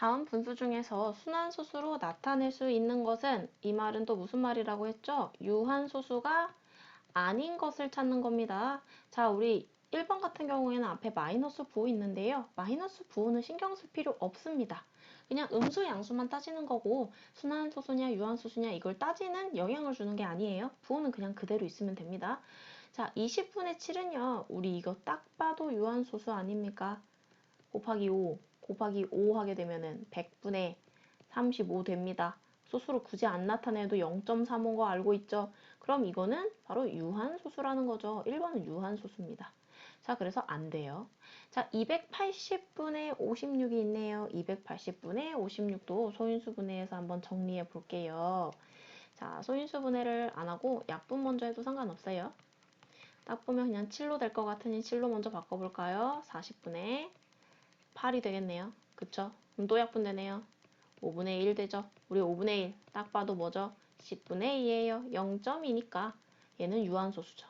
다음 분수 중에서 순환소수로 나타낼 수 있는 것은 이 말은 또 무슨 말이라고 했죠? 유한소수가 아닌 것을 찾는 겁니다. 자, 우리 1번 같은 경우에는 앞에 마이너스 부호 있는데요. 마이너스 부호는 신경 쓸 필요 없습니다. 그냥 음수 양수만 따지는 거고 순환소수냐 유한소수냐 이걸 따지는 영향을 주는 게 아니에요. 부호는 그냥 그대로 있으면 됩니다. 자, 20분의 7은요. 우리 이거 딱 봐도 유한소수 아닙니까? 곱하기 5 곱하기 5 하게 되면은 100분의 35 됩니다. 소수로 굳이 안 나타내도 0.35인 거 알고 있죠? 그럼 이거는 바로 유한소수라는 거죠. 1번은 유한소수입니다. 자, 그래서 안 돼요. 자, 280분의 56이 있네요. 280분의 56도 소인수 분해해서 한번 정리해 볼게요. 자, 소인수 분해를 안 하고 약분 먼저 해도 상관없어요. 딱 보면 그냥 7로 될 것 같으니 7로 먼저 바꿔볼까요? 40분의 8이 되겠네요. 그쵸? 그럼 또 약분되네요. 5분의 1 되죠? 우리 5분의 1. 딱 봐도 뭐죠? 10분의 2예요. 0.2니까 얘는 유한소수죠.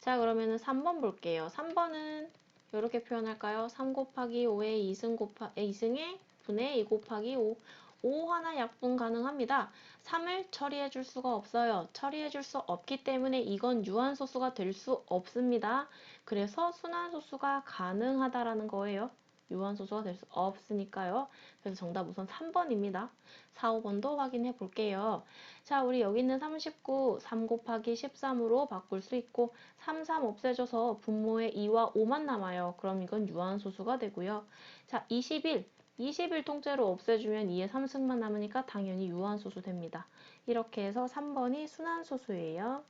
자, 그러면은 3번 볼게요. 3번은 이렇게 표현할까요? 3 곱하기 5의 2승 곱하 2승의 분의 2 곱하기 5. 5 하나 약분 가능합니다. 3을 처리해 줄 수가 없어요. 처리해 줄 수 없기 때문에 이건 유한소수가 될 수 없습니다. 그래서 순환소수가 가능하다라는 거예요. 유한소수가 될 수 없으니까요. 그래서 정답 우선 3번입니다. 4, 5번도 확인해 볼게요. 자, 우리 여기 있는 39, 3 곱하기 13으로 바꿀 수 있고 3, 3 없애줘서 분모에 2와 5만 남아요. 그럼 이건 유한소수가 되고요. 자, 21, 20일 통째로 없애주면 2에 3승만 남으니까 당연히 유한소수 됩니다. 이렇게 해서 3번이 순환소수예요.